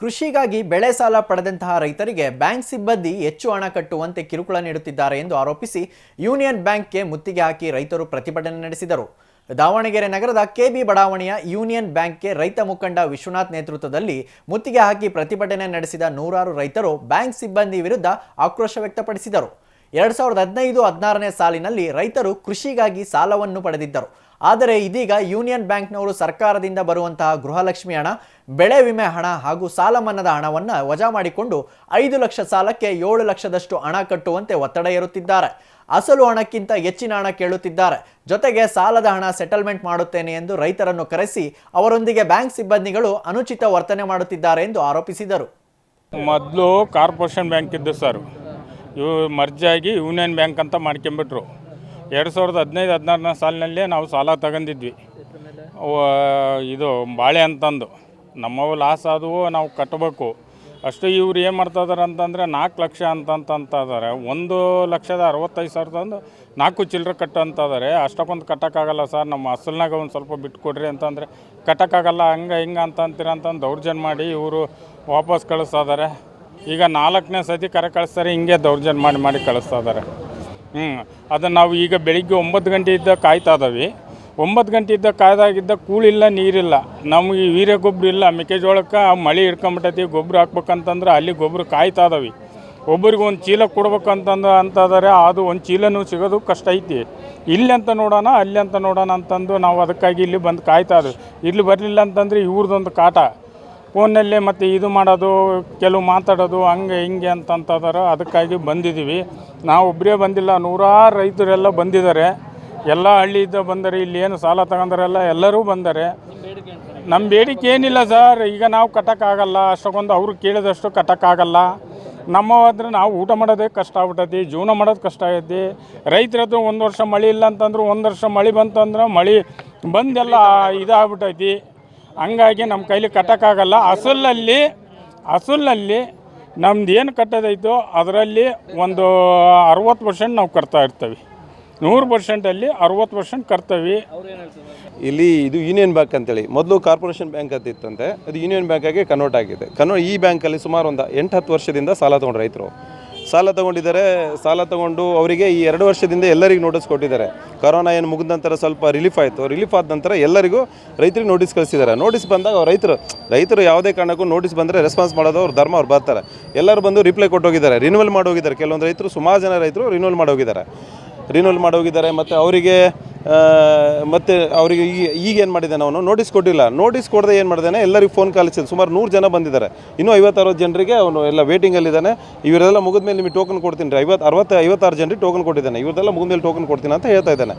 ಕೃಷಿಗಾಗಿ ಬೆಳೆ ಸಾಲ ಪಡೆದಂತಹ ರೈತರಿಗೆ ಬ್ಯಾಂಕ್ ಸಿಬ್ಬಂದಿ ಹೆಚ್ಚು ಹಣ ಕಟ್ಟುವಂತೆ ಕಿರುಕುಳ ನೀಡುತ್ತಿದ್ದಾರೆ ಎಂದು ಆರೋಪಿಸಿ ಯೂನಿಯನ್ ಬ್ಯಾಂಕ್ಗೆ ಮುತ್ತಿಗೆ ಹಾಕಿ ರೈತರು ಪ್ರತಿಭಟನೆ ನಡೆಸಿದರು. ದಾವಣಗೆರೆ ನಗರದ ಕೆಬಿ ಬಡಾವಣೆಯ ಯೂನಿಯನ್ ಬ್ಯಾಂಕ್ಗೆ ರೈತ ಮುಖಂಡ ವಿಶ್ವನಾಥ್ ನೇತೃತ್ವದಲ್ಲಿ ಮುತ್ತಿಗೆ ಹಾಕಿ ಪ್ರತಿಭಟನೆ ನಡೆಸಿದ ನೂರಾರು ರೈತರು ಬ್ಯಾಂಕ್ ಸಿಬ್ಬಂದಿ ವಿರುದ್ಧ ಆಕ್ರೋಶ ವ್ಯಕ್ತಪಡಿಸಿದರು. ಎರಡ್ ಸಾವಿರದ ಹದಿನೈದು ಹದಿನಾರನೇ ಸಾಲಿನಲ್ಲಿ ರೈತರು ಕೃಷಿಗಾಗಿ ಸಾಲವನ್ನು ಪಡೆದಿದ್ದರು. ಆದರೆ ಇದೀಗ ಯೂನಿಯನ್ ಬ್ಯಾಂಕ್ನವರು ಸರ್ಕಾರದಿಂದ ಬರುವಂತಹ ಗೃಹಲಕ್ಷ್ಮಿ ಹಣ, ಬೆಳೆ ವಿಮೆ ಹಣ ಹಾಗೂ ಸಾಲ ಮನ್ನದ ಹಣವನ್ನು ವಜಾ ಮಾಡಿಕೊಂಡು ಐದು ಲಕ್ಷ ಸಾಲಕ್ಕೆ ಏಳು ಲಕ್ಷದಷ್ಟು ಹಣ ಕಟ್ಟುವಂತೆ ಒತ್ತಡ ಏರುತ್ತಿದ್ದಾರೆ ಅಸಲು ಹಣಕ್ಕಿಂತ ಹೆಚ್ಚಿನ ಹಣ ಕೇಳುತ್ತಿದ್ದಾರೆ. ಜೊತೆಗೆ ಸಾಲದ ಹಣ ಸೆಟಲ್ಮೆಂಟ್ ಮಾಡುತ್ತೇನೆ ಎಂದು ರೈತರನ್ನು ಕರೆಸಿ ಅವರೊಂದಿಗೆ ಬ್ಯಾಂಕ್ ಸಿಬ್ಬಂದಿಗಳು ಅನುಚಿತ ವರ್ತನೆ ಮಾಡುತ್ತಿದ್ದಾರೆ ಎಂದು ಆರೋಪಿಸಿದರು. ಮೊದಲು ಕಾರ್ಪೊರೇಷನ್ ಬ್ಯಾಂಕ್ ಇದ್ದು ಸರ್, ಇವು ಮರ್ಜಾಗಿ ಯೂನಿಯನ್ ಬ್ಯಾಂಕ್ ಅಂತ ಮಾಡ್ಕೊಂಬಿಟ್ರು. ಎರಡು ಸಾವಿರದ ಹದಿನೈದು, ಹದಿನಾರನೇ ಸಾಲಿನಲ್ಲೇ ನಾವು ಸಾಲ ತಗೊಂಡಿದ್ವಿ. ಇದು ಬಾಳೆ ಅಂತಂದು. ನಮ್ಮವು ಲಾಸ್ ಆದವು, ನಾವು ಕಟ್ಟಬೇಕು ಅಷ್ಟು ಇವ್ರು ಏನು ಮಾಡ್ತಾ ಇದಾರೆ ಅಂತಂದರೆ ನಾಲ್ಕು ಲಕ್ಷ ಅಂತಂತ ಇದ್ದಾರೆ ಒಂದು ಲಕ್ಷದ ಅರವತ್ತೈದು ಸಾವಿರದ ಒಂದು ನಾಲ್ಕು ಚಿಲ್ಲರೆ ಕಟ್ಟು ಅಂತ ಇದ್ದಾರೆ ಅಷ್ಟಕ್ಕೊಂದು ಕಟ್ಟೋಕ್ಕಾಗಲ್ಲ ಸರ್, ನಮ್ಮ ಅಸಲ್ನಾಗ ಒಂದು ಸ್ವಲ್ಪ ಬಿಟ್ಟುಕೊಡ್ರಿ ಅಂತಂದರೆ, ಕಟ್ಟೋಕ್ಕಾಗಲ್ಲ, ಹಂಗೆ ಹಿಂಗೆ ಅಂತ ಅಂತೀರ ಅಂತಂದು ದೌರ್ಜನ್ಯ ಮಾಡಿ ಇವರು ವಾಪಸ್ ಕಳಿಸ್ತಾ ಇದ್ದಾರೆ ಈಗ ನಾಲ್ಕನೇ ಸತಿ ಕರೆ ಕಳಿಸ್ತಾರೆ, ಹಿಂಗೆ ದೌರ್ಜನ್ಯ ಮಾಡಿ ಮಾಡಿ ಕಳಿಸ್ತಾ ಇದ್ದಾರೆ ಹ್ಞೂ ಅದು ನಾವು ಈಗ ಬೆಳಿಗ್ಗೆ ಒಂಬತ್ತು ಗಂಟೆ ಇದ್ದ ಕಾಯ್ತಾ ಇದ್ದಾವೆ ಒಂಬತ್ತು ಗಂಟೆ ಇದ್ದ ಕಾಯ್ದಾಗಿದ್ದ ಕೂಳಿಲ್ಲ, ನೀರಿಲ್ಲ. ನಮಗೆ ವೀರ್ಯ ಗೊಬ್ಬರ ಇಲ್ಲ. ಮೆಕ್ಕೆಜೋಳಕ್ಕೆ ಮಳೆ ಹಿಡ್ಕೊಂಬಿಟ್ಟೈತಿ ಗೊಬ್ಬರ ಹಾಕ್ಬೇಕಂತಂದ್ರೆ ಅಲ್ಲಿ ಗೊಬ್ಬರ ಕಾಯ್ತಾ ಇದಾವೆ. ಒಬ್ಬರಿಗೆ ಒಂದು ಚೀಲ ಕೊಡ್ಬೇಕಂತಂದು ಅಂತಂದರೆ ಅದು ಒಂದು ಚೀಲನೂ ಸಿಗೋದು ಕಷ್ಟ ಐತಿ. ಇಲ್ಲಿ ಅಂತ ನೋಡೋಣ, ಅಲ್ಲಿ ಅಂತ ನೋಡೋಣ ಅಂತಂದು ನಾವು ಅದಕ್ಕಾಗಿ ಇಲ್ಲಿ ಬಂದು ಕಾಯ್ತಾ ಇದ್ವಿ. ಇಲ್ಲಿ ಬರಲಿಲ್ಲ ಅಂತಂದರೆ ಇವ್ರದ್ದೊಂದು ಕಾಟ. ಫೋನಲ್ಲೇ ಮತ್ತು ಇದು ಮಾಡೋದು, ಕೆಲವು ಮಾತಾಡೋದು, ಹಂಗೆ ಹಿಂಗೆ ಅಂತಂತದಾರ ಅದಕ್ಕಾಗಿ ಬಂದಿದ್ದೀವಿ. ನಾವು ಒಬ್ಬರೇ ಬಂದಿಲ್ಲ, ನೂರಾರು ರೈತರೆಲ್ಲ ಬಂದಿದ್ದಾರೆ. ಎಲ್ಲ ಹಳ್ಳಿಯಿಂದ ಬಂದರೆ, ಇಲ್ಲಿ ಏನು ಸಾಲ ತಗೊಂಡರೆಲ್ಲ ಎಲ್ಲರೂ ಬಂದರೆ. ನಮ್ಮ ಬೇಡಿಕೆ ಏನಿಲ್ಲ ಸರ್, ಈಗ ನಾವು ಕಟ್ಟೋಕ್ಕಾಗಲ್ಲ. ಅಷ್ಟಕ್ಕೊಂದು ಅವರು ಕೇಳಿದಷ್ಟು ಕಟ್ಟೋಕ್ಕಾಗಲ್ಲ. ನಮ್ಮವಾದ್ರೆ ನಾವು ಊಟ ಮಾಡೋದೇ ಕಷ್ಟ ಆಗ್ಬಿಟ್ಟೈತಿ ಜೀವನ ಮಾಡೋದು ಕಷ್ಟ ಆಗೈತಿ. ರೈತರದ್ದು ಒಂದು ವರ್ಷ ಮಳೆ ಇಲ್ಲ ಅಂತಂದ್ರೆ, ಒಂದು ವರ್ಷ ಮಳೆ ಬಂತಂದ್ರೆ ಮಳೆ ಬಂದೆಲ್ಲ ಇದಾಗ್ಬಿಟ್ಟೈತಿ ಹಂಗಾಗಿ ನಮ್ಮ ಕೈಲಿ ಕಟ್ಟೋಕ್ಕಾಗಲ್ಲ. ಅಸಲಲ್ಲಿ ಅಸಲಲ್ಲಿ ನಮ್ದು ಏನು ಕಟ್ಟೋದೈತೋ ಅದರಲ್ಲಿ ಒಂದು ಅರವತ್ತು ಪರ್ಸೆಂಟ್ ನಾವು ಕಟ್ತಾ ಇರ್ತೀವಿ. ನೂರು ಪರ್ಸೆಂಟಲ್ಲಿ ಅರವತ್ತು ಪರ್ಸೆಂಟ್ ಕಟ್ತೀವಿ. ಇಲ್ಲಿ ಇದು ಯೂನಿಯನ್ ಬ್ಯಾಂಕ್ ಅಂತೇಳಿ. ಮೊದಲು ಕಾರ್ಪೊರೇಷನ್ ಬ್ಯಾಂಕ್ ಅಂತ ಇತ್ತಂತೆ. ಅದು ಯೂನಿಯನ್ ಬ್ಯಾಂಕಾಗಿ ಕನ್ವರ್ಟ್ ಆಗಿದೆ. ಕನ್ವರ್ಟ್ ಈ ಬ್ಯಾಂಕಲ್ಲಿ ಸುಮಾರು ಒಂದು ಎಂಟು ಹತ್ತು ವರ್ಷದಿಂದ ಸಾಲ ತೊಗೊಂಡು ರೈತರು. ಸಾಲ ತಗೊಂಡಿದ್ದಾರೆ. ಸಾಲ ತಗೊಂಡು ಅವರಿಗೆ ಈ ಎರಡು ವರ್ಷದಿಂದ ಎಲ್ಲರಿಗೂ ನೋಟಿಸ್ ಕೊಟ್ಟಿದ್ದಾರೆ. ಕೊರೋನಾ ಏನು ಮುಗಿದ ನಂತರ ಸ್ವಲ್ಪ ರಿಲೀಫ್ ಆಯಿತು. ರಿಲೀಫ್ ಆದ ನಂತರ ಎಲ್ಲರಿಗೂ ರೈತರಿಗೆ ನೋಟಿಸ್ ಕಳಿಸಿದ್ದಾರೆ. ನೋಟಿಸ್ ಬಂದಾಗ ಅವ್ರು ರೈತರು ರೈತರು ಯಾವುದೇ ಕಾರಣಕ್ಕೂ ನೋಟಿಸ್ ಬಂದರೆ ರೆಸ್ಪಾನ್ಸ್ ಮಾಡೋದು ಅವ್ರ ಧರ್ಮ, ಅವ್ರು ಬರ್ತಾರೆ. ಎಲ್ಲರೂ ಬಂದು ರಿಪ್ಲೈ ಕೊಟ್ಟು ಹೋಗಿದ್ದಾರೆ ರಿನ್ಯೂವಲ್ ಮಾಡೋಗಿದ್ದಾರೆ ಕೆಲವೊಂದು ರೈತರು, ಸುಮಾರು ಜನ ರೈತರು ರಿನ್ಯೂವಲ್ ಮಾಡೋಗಿದ್ದಾರೆ ರಿನ್ಯೂವಲ್ ಮಾಡೋಗಿದ್ದಾರೆ ಮತ್ತು ಅವರಿಗೆ ಮತ್ತು ಅವರಿಗೆ ಈಗ ಈಗ ಏನು ಮಾಡಿದ್ದಾನೆ ಅವನು ನೋಟಿಸ್ ಕೊಟ್ಟಿಲ್ಲ. ನೋಟಿಸ್ ಕೊಡದೆ ಏನು ಮಾಡಿದ್ದಾನೆ ಎಲ್ಲರಿಗೂ ಫೋನ್ ಕಳಿಸಿದ್ದು ಸುಮಾರು ನೂರು ಜನ ಬಂದಿದ್ದಾರೆ. ಇನ್ನೂ ಐವತ್ತಾರು ಜನರಿಗೆ ಅವನು ಎಲ್ಲ ವೇಟಿಂಗಲ್ಲಿದ್ದಾನೆ ಇವರೆಲ್ಲ ಮುಗಿದ ಮೇಲೆ ನಿಮಗೆ ಟೋಕನ್ ಕೊಡ್ತೀನಿ ರೀ. ಐವತ್ತು ಅರವತ್ತು ಐವತ್ತಾರು ಜನರಿಗೆ ಟೋಕನ್ ಕೊಟ್ಟಿದ್ದಾನೆ. ಇವರೆಲ್ಲ ಮುಗಿದ ಮೇಲೆ ಟೋಕನ್ ಕೊಡ್ತೀನಿ ಅಂತ ಹೇಳ್ತಾ ಇದ್ದಾನೆ.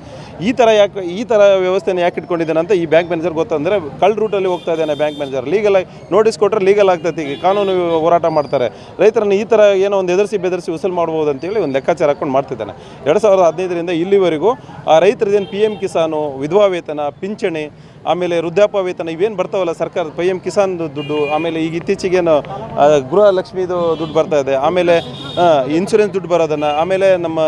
ಈ ಥರ ಯಾಕೆ ಈ ಥರ ವ್ಯವಸ್ಥೆನ ಯಾಕೆ ಇಟ್ಕೊಂಡಿದ್ದಾನೆ ಅಂತ ಈ ಬ್ಯಾಂಕ್ ಮ್ಯಾನೇಜರ್ ಗೊತ್ತಂದರೆ ಕಳ್ಳ ರೂಟಲ್ಲಿ ಹೋಗ್ತಾ ಇದ್ದಾನೆ ಬ್ಯಾಂಕ್ ಮ್ಯಾನೇಜರ್ ಲೀಗಲ್ ನೋಟಿಸ್ ಕೊಟ್ಟರೆ ಲೀಗಲ್ ಆಗ್ತೈತಿ ಈಗ. ಕಾನೂನು ಹೋರಾಟ ಮಾಡ್ತಾರೆ. ರೈತರನ್ನು ಈ ಥರ ಏನೋ ಒಂದು ಎದುರಿಸಿ ಬೆದರಿಸಿ ಉಸಲ್ ಮಾಡ್ಬೋದು ಅಂತೇಳಿ ಒಂದು ಲೆಕ್ಕಾಚಾರ ಹಾಕೊಂಡು ಮಾಡ್ತಿದ್ದಾನೆ. ಎರಡು ಸಾವಿರದ ಹದಿನೈದರಿಂದ ಇಲ್ಲಿವರೆಗೂ ಆ ರೈತರದೇನು ಪಿ ಎಂ ಕಿಸಾನು ವಿಧವಾ ವೇತನ, ಪಿಂಚಣಿ, ಆಮೇಲೆ ವೃದ್ಧಾಪ ವೇತನ ಇವೇನು ಬರ್ತಾವಲ್ಲ ಸರ್ಕಾರದ ಪಿ ಎಂ ಕಿಸಾನ್ ದುಡ್ಡು, ಆಮೇಲೆ ಈಗ ಇತ್ತೀಚೆಗೇನು ಗೃಹಲಕ್ಷ್ಮಿದು ಗೃಹ ಲಕ್ಷ್ಮಿದು ದುಡ್ಡು ಬರ್ತಾ ಇದೆ. ಆಮೇಲೆ ಇನ್ಶೂರೆನ್ಸ್ ದುಡ್ಡು ಬರೋದನ್ನು, ಆಮೇಲೆ ನಮ್ಮ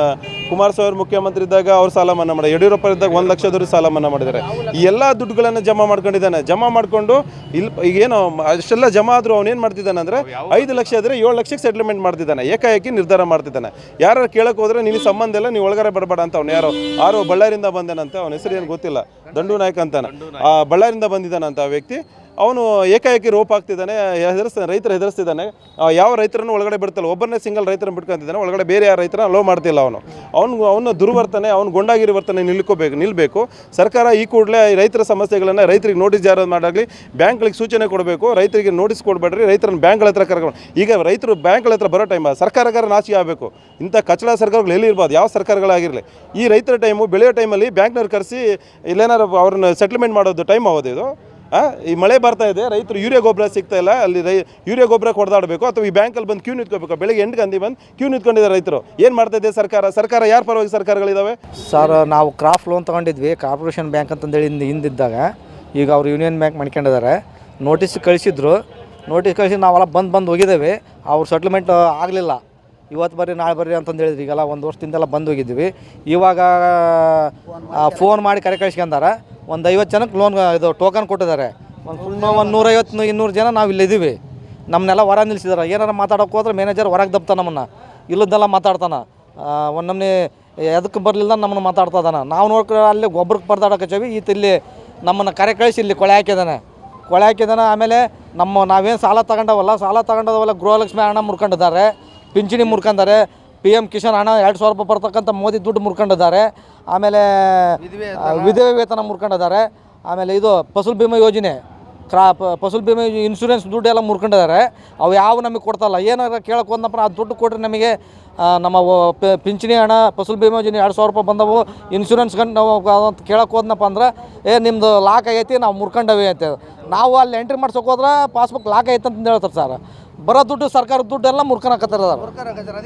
ಕುಮಾರಸ್ವಾಮಿ ಮುಖ್ಯಮಂತ್ರಿ ಇದ್ದಾಗ ಅವ್ರು ಸಾಲ ಮನ್ನಾ ಮಾಡಿ ಯಡಿಯೂರಪ್ಪ ಇದ್ದಾಗ ಒಂದು ಲಕ್ಷದವರು ಸಾಲ ಮನ್ನಾ ಮಾಡಿದ್ದಾರೆ. ಈ ಎಲ್ಲ ದುಡ್ಡುಗಳನ್ನು ಜಮಾ ಮಾಡ್ಕೊಂಡಿದ್ದಾನೆ. ಜಮಾ ಮಾಡಿಕೊಂಡು ಇಲ್ಲಿ ಈಗೇನು ಅಷ್ಟೆಲ್ಲ ಜಮಾ ಆದರೂ ಅವನೇನು ಮಾಡ್ತಿದ್ದಾನೆ ಅಂದರೆ ಐದು ಲಕ್ಷ ಆದರೆ ಏಳು ಲಕ್ಷಕ್ಕೆ ಸೆಟ್ಲ್ಮೆಂಟ್ ಮಾಡ್ತಿದ್ದಾನೆ. ಏಕಾಏಕಿ ನಿರ್ಧಾರ ಮಾಡ್ತಿದ್ದಾನೆ. ಯಾರು ಕೇಳಕ್ಕೆ ಹೋದ್ರೆ ನಿನ್ನ ಸಂಬಂಧ ಎಲ್ಲ ನೀವು ಒಳಗಡೆ ಬರಬೇಡ ಅಂತ ಅವ್ನು ಯಾರೋ, ಆರೋ ಬಳ್ಳಾರಿಂದ ಬಂದೇನಂತೆ. ಅವನ ಹೆಸರು ಏನು ಗೊತ್ತಿಲ್ಲ. ದಂಡು ನಾಯಕ್ ಅಂತಾನೆ. ಆ ಬಳ್ಳಾರಿಂದ ಬಂದಿದ್ದಾನಂತ ಆ ವ್ಯಕ್ತಿ. ಅವನು ಏಕಾಏಕಿ ರೋಪ್ ಆಗ್ತಿದ್ದಾನೆ ಹೆದರ್ಸ್ತಾನೆ ರೈತರು ಹೆದರ್ಸ್ತಿದ್ದಾನೆ. ಯಾವ ರೈತರನ್ನು ಒಳಗಡೆ ಬಿಡ್ತಲ್ಲ? ಒಬ್ಬರನ್ನೇ ಸಿಂಗಲ್ ರೈತರನ್ನು ಬಿಟ್ಕೊಂತಿದ್ದಾನೆ, ಒಳಗಡೆ ಬೇರೆ ಯಾವ ರೈತರ ಅಲೋ ಮಾಡ್ತಿಲ್ಲ ಅವನು. ಅವನು ಅವನ ದುರ್ವರ್ತನೆ, ಅವ್ನು ಗೊಂಡಾಗಿರಿ ವರ್ತನೆ ನಿಲ್ಕೋಬೇಕು ನಿಲ್ಲಬೇಕು ಸರ್ಕಾರ ಈ ಕೂಡಲೇ ರೈತರ ಸಮಸ್ಯೆಗಳನ್ನು ರೈತರಿಗೆ ನೋಟಿಸ್ ಜಾರಿ ಮಾಡಾಗಲಿ, ಬ್ಯಾಂಕ್ಗಳಿಗೆ ಸೂಚನೆ ಕೊಡಬೇಕು. ರೈತರಿಗೆ ನೋಟಿಸ್ ಕೊಡಬೇಡ್ರಿ, ರೈತರನ್ನು ಬ್ಯಾಂಕ್ಗಳ ಹತ್ರ ಕರ್ಕೊಂಡು ಈಗ ರೈತರು ಬ್ಯಾಂಕ್ಗಳ ಹತ್ರ ಬರೋ ಟೈಮ್ ಸರ್ಕಾರಗಾರ ನಾಚಿಕೆ ಆಗಬೇಕು. ಇಂಥ ಕಚಡ ಸರ್ಕಾರಗಳು ಎಲ್ಲಿ ಇರ್ಬೋದು? ಯಾವ ಸರ್ಕಾರಗಳಾಗಿರಲಿ? ಈ ರೈತರ ಟೈಮು ಬೆಳೆಯೋ ಟೈಮಲ್ಲಿ ಬ್ಯಾಂಕ್ನವ್ರು ಕರೆಸಿ, ಇಲ್ಲೇನಾರು ಅವ್ರನ್ನ ಸೆಟ್ಲ್ಮೆಂಟ್ ಮಾಡೋದು ಟೈಮ್ ಆಗೋದು ಇದು? ಈ ಮಳೆ ಬರ್ತಾ ಇದೆ, ರೈತರು ಯೂರಿಯಾ ಗೊಬ್ಬರ ಸಿಗ್ತಾ ಇಲ್ಲ, ಅಲ್ಲಿ ರೈ, ಯೂರಿಯಾ ಗೊಬ್ಬರ ಕೊಡ್ದಾಡಬೇಕು, ಅಥವಾ ಈ ಬ್ಯಾಂಕಲ್ಲಿ ಬಂದು ಕ್ಯೂ ನಿಂತ್ಕೋಬೇಕು, ಬೆಳಗ್ಗೆ ಎಂಟು ಗಂಟೆ ಬಂದು ಕ್ಯೂ ನಿಂತ್ಕೊಂಡಿದ್ದಾರೆ ರೈತರು. ಏನು ಮಾಡ್ತಾ ಇದೆ ಸರ್ಕಾರ? ಸರ್ಕಾರ ಯಾರು ಪರವಾಗಿ ಸರ್ಕಾರಗಳಿದ್ದಾವೆ ಸರ್, ನಾವು ಕ್ರಾಫ್ ಲೋನ್ ತೊಗೊಂಡಿದ್ವಿ, ಕಾರ್ಪೊರೇಷನ್ ಬ್ಯಾಂಕ್ ಅಂತಂದೇಳಿ ಹಿಂದೆ ಹಿಂದಿದ್ದಾಗ. ಈಗ ಅವ್ರು ಯೂನಿಯನ್ ಬ್ಯಾಂಕ್ ಮಾಡ್ಕೊಂಡಿದ್ದಾರೆ. ನೋಟಿಸ್ ಕಳಿಸಿದ್ರು. ನೋಟಿಸ್ ಕಳಿಸಿ ನಾವೆಲ್ಲ ಬಂದು ಬಂದು ಹೋಗಿದ್ದೇವೆ. ಅವ್ರ ಸೆಟ್ಲ್ಮೆಂಟ್ ಆಗಲಿಲ್ಲ. ಇವತ್ತು ಬರ್ರಿ, ನಾಳೆ ಬರ್ರಿ ಅಂತಂದು ಹೇಳಿದ್ರಿ. ಈಗೆಲ್ಲ ಒಂದು ವರ್ಷದಿಂದೆಲ್ಲ ಬಂದು ಹೋಗಿದ್ವಿ ಇವಾಗ ಫೋನ್ ಮಾಡಿ ಕರೆ ಕಳಿಸ್ಕೊಂಡಾರ. ಒಂದು ಐವತ್ತು ಜನಕ್ಕೆ ಲೋನ್ ಇದು ಟೋಕನ್ ಕೊಟ್ಟಿದ್ದಾರೆ. ಒಂದು ಸುಮ್ಮನೆ ಒಂದು ನೂರೈವತ್ತು ಇನ್ನೂರು ಜನ ನಾವು ಇಲ್ಲಿದ್ದೀವಿ ನಮ್ಮನ್ನೆಲ್ಲ ಹೊರ ನಿಲ್ಲಿಸಿದಾರೆ ಏನಾರು ಮಾತಾಡೋಕೆ ಹೋದ್ರೆ ಮ್ಯಾನೇಜರ್ ಹೊರಗೆ ದಬ್ತಾನೆ ನಮ್ಮನ್ನು. ಇಲ್ಲದ್ದೆಲ್ಲ ಮಾತಾಡ್ತಾನೆ. ಒಂದು ನಮ್ಮನೆ ಎದಕ್ಕೆ ಬರಲಿಲ್ಲ ನಮ್ಮನ್ನು ಮಾತಾಡ್ತಾ ನಾವು ನೋಡ್ಕೊಂಡು ಅಲ್ಲಿ ಗೊಬ್ಬರಕ್ಕೆ ಪರದಾಡಕಚ್ಚವಿ ಈತ ಇಲ್ಲಿ ನಮ್ಮನ್ನು ಕರೆ ಕಳಿಸಿ ಇಲ್ಲಿ ಕೊಳೆ ಹಾಕಿದ್ದಾನೆ ಕೊಳೆ ಹಾಕಿದ್ದಾನೆ ಆಮೇಲೆ ನಮ್ಮ ನಾವೇನು ಸಾಲ ತಗೊಂಡವಲ್ಲ ಸಾಲ ತಗೊಂಡವಲ್ಲ ಗೃಹಲಕ್ಷ್ಮಿ ಹಣ ಮುರ್ಕೊಂಡಿದ್ದಾರೆ. ಪಿಂಚಣಿ ಮುರ್ಕೊಂಡಿದ್ದಾರೆ. ಪಿ ಎಂ ಕಿಶನ್ ಹಣ ಎರಡು ಸಾವಿರ ರೂಪಾಯಿ ಬರ್ತಕ್ಕಂಥ ಮೋದಿ ದುಡ್ಡು ಮುರ್ಕೊಂಡಿದ್ದಾರೆ. ಆಮೇಲೆ ವಿಧವೆ ವೇತನ. ಮುರ್ಕೊಂಡಿದ್ದಾರೆ. ಆಮೇಲೆ ಇದು ಫಸಲ್ ಬಿಮಾ ಯೋಜನೆ ಕ್ರಾ ಫಸಲ್ ಬಿಮಾ ಇನ್ಶೂರೆನ್ಸ್ ದುಡ್ಡು ಎಲ್ಲ ಮುರ್ಕೊಂಡಿದ್ದಾರೆ. ಅವು ಯಾವ ನಮಗೆ ಕೊಡ್ತಲ್ಲ ಏನಾರ ಕೇಳಕ್ಕೆ ಹೋದ್ನಪ್ಪ ಆ ದುಡ್ಡು ಕೊಟ್ಟರೆ ನಮಗೆ ನಮ್ಮ ಪಿಂಚಣಿ ಹಣ ಫಸಲ್ ಬಿಮಾ ಯೋಜನೆ ಎರಡು ಸಾವಿರ ರೂಪಾಯಿ ಬಂದವು. ಇನ್ಶೂರೆನ್ಸ್ ಗಂಟು ನಾವು ಅಂತ ಕೇಳಕ್ಕೆ ಹೋದ್ನಪ್ಪ ಅಂದ್ರೆ ಏ ನಿಮ್ಮದು ಲಾಕ್ ಆಗೈತಿ ನಾವು ಮುರ್ಕೊಂಡವಿ ಅಂತ ನಾವು ಅಲ್ಲಿ ಎಂಟ್ರಿ ಮಾಡ್ಸೋಕೆ ಹೋದ್ರೆ ಪಾಸ್ಬುಕ್ ಲಾಕ್ ಐತೆ ಅಂತ ಹೇಳ್ತಾರೆ ಸರ್. ಬರೋ ದುಡ್ಡು ಸರ್ಕಾರದ ದುಡ್ಡೆಲ್ಲ ಮುರ್ಕೊಳಕತ್ತಾರ